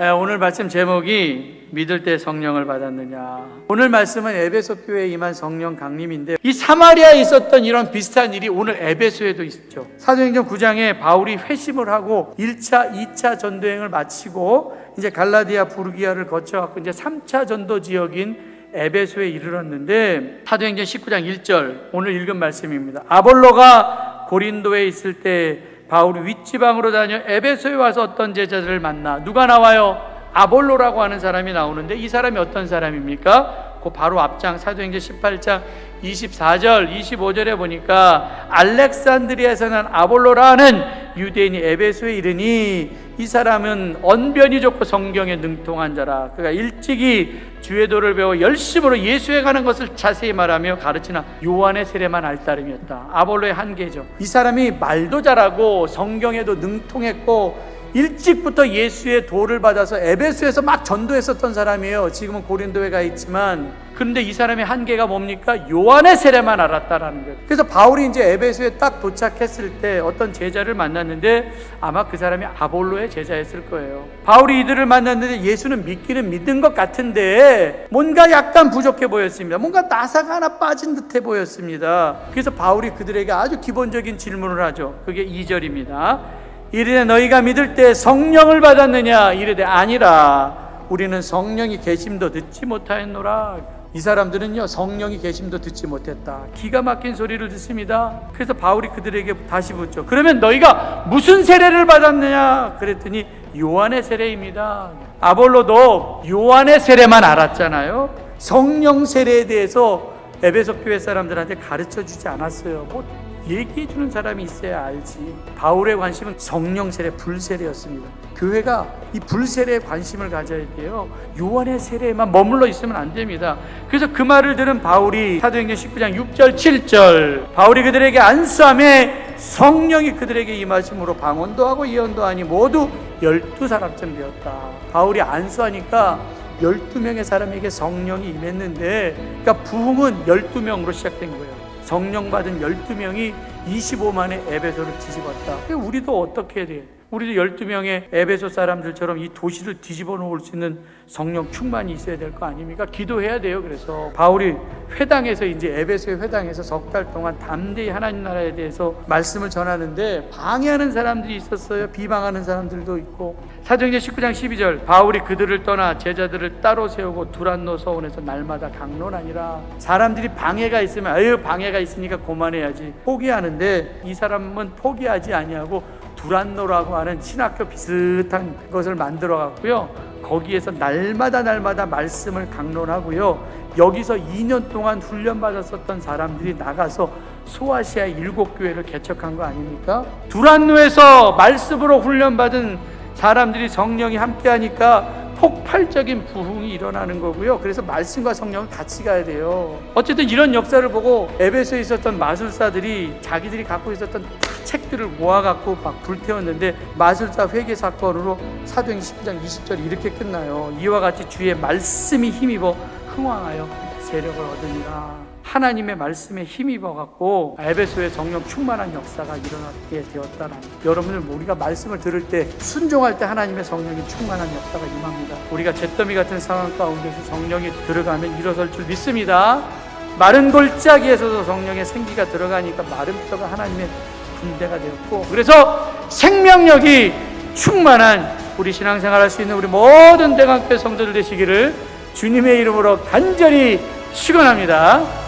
에, 오늘 말씀 제목이 믿을 때 성령을 받았느냐. 오늘 말씀은 에베소 교회에 임한 성령 강림인데 이 사마리아에 있었던 이런 비슷한 일이 오늘 에베소에도 있죠. 사도행전 9장에 바울이 회심을 하고 1차, 2차 전도행을 마치고 이제 갈라디아 부르기아를 거쳐 갖고 이제 3차 전도 지역인 에베소에 이르렀는데 사도행전 19장 1절 오늘 읽은 말씀입니다. 아볼로가 고린도에 있을 때 바울이 윗지방으로 다녀 에베소에 와서 어떤 제자들을 만나 누가 나와요? 아볼로라고 하는 사람이 나오는데 이 사람이 어떤 사람입니까? 그 바로 앞장 사도행전 18장 24절 25절에 보니까 알렉산드리아에서 난 아볼로라는 유대인이 에베소에 이르니 이 사람은 언변이 좋고 성경에 능통한 자라 그가 일찍이 주의 도를 배워 열심으로 예수에 가는 것을 자세히 말하며 가르치나 요한의 세례만 알 따름이었다. 아볼로의 한계죠 이 사람이 말도 잘하고 성경에도 능통했고 일찍부터 예수의 도를 받아서 에베소에서 막 전도했었던 사람이에요. 지금은 고린도에 가 있지만 그런데 이 사람의 한계가 뭡니까? 요한의 세례만 알았다라는 거예요. 그래서 바울이 이제 에베소에 딱 도착했을 때 어떤 제자를 만났는데 아마 그 사람이 아볼로의 제자였을 거예요. 바울이 이들을 만났는데 예수는 믿기는 믿은 것 같은데 뭔가 약간 부족해 보였습니다. 뭔가 나사가 하나 빠진 듯해 보였습니다. 그래서 바울이 그들에게 아주 기본적인 질문을 하죠. 그게 2절입니다. 이르되 너희가 믿을 때 성령을 받았느냐? 이르되 아니라 우리는 성령이 계심도 듣지 못하였노라. 이 사람들은요 성령이 계심도 듣지 못했다. 기가 막힌 소리를 듣습니다. 그래서 바울이 그들에게 다시 묻죠. 그러면 너희가 무슨 세례를 받았느냐? 그랬더니 요한의 세례입니다. 아볼로도 요한의 세례만 알았잖아요. 성령 세례에 대해서 에베소 교회 사람들한테 가르쳐 주지 않았어요. 뭐 얘기해 주는 사람이 있어야 알지. 바울의 관심은 성령 세례, 불 세례였습니다. 교회가 이 불 세례에 관심을 가져야 돼요. 요한의 세례에만 머물러 있으면 안 됩니다. 그래서 그 말을 들은 바울이 사도행전 19장 6절 7절 바울이 그들에게 안수함에 성령이 그들에게 임하심으로 방언도 하고 예언도 하니 모두 열두 사람쯤 되었다. 바울이 안수하니까 12명의 사람에게 성령이 임했는데 그러니까 부흥은 12명으로 시작된 거예요. 성령 받은 12명이 25만의 에베소를 뒤집었다. 우리도 어떻게 해야 돼? 우리도 12명의 에베소 사람들처럼 이 도시를 뒤집어 놓을 수 있는 성령 충만이 있어야 될 거 아닙니까? 기도해야 돼요. 그래서 바울이 회당에서 이제 에베소의 회당에서 석 달 동안 담대히 하나님 나라에 대해서 말씀을 전하는데 방해하는 사람들이 있었어요. 비방하는 사람들도 있고. 사도행전 19장 12절 바울이 그들을 떠나 제자들을 따로 세우고 두란노 서원에서 날마다 강론하니라. 사람들이 방해가 있으면 아유 방해가 있으니까 고만해야지 포기하는데 이 사람은 포기하지 아니하고 두란노라고 하는 신학교 비슷한 것을 만들어 갖고요. 거기에서 날마다 날마다 말씀을 강론하고요. 여기서 2년 동안 훈련 받았었던 사람들이 나가서 소아시아 일곱 교회를 개척한 거 아닙니까? 두란노에서 말씀으로 훈련 받은 사람들이 성령이 함께하니까 폭발적인 부흥이 일어나는 거고요. 그래서 말씀과 성령은 같이 가야 돼요. 어쨌든 이런 역사를 보고 에베소에 있었던 마술사들이 자기들이 갖고 있었던 다 책들을 모아갖고 막 불태웠는데 마술사 회개 사건으로 사도행 19장 20절이 이렇게 끝나요. 이와 같이 주의 말씀이 힘입어 흥왕하여 세력을 얻으니라. 하나님의 말씀에 힘입어 갖고 에베소의 성령 충만한 역사가 일어나게 되었다라는 여러분들 우리가 말씀을 들을 때 순종할 때 하나님의 성령이 충만한 역사가 임합니다. 우리가 잿더미 같은 상황 가운데서 성령이 들어가면 일어설 줄 믿습니다. 마른 골짜기에서도 성령의 생기가 들어가니까 마른 뼈가 하나님의 군대가 되었고 그래서 생명력이 충만한 우리 신앙생활 할 수 있는 우리 모든 대강교회 성도들 되시기를 주님의 이름으로 간절히 축원합니다.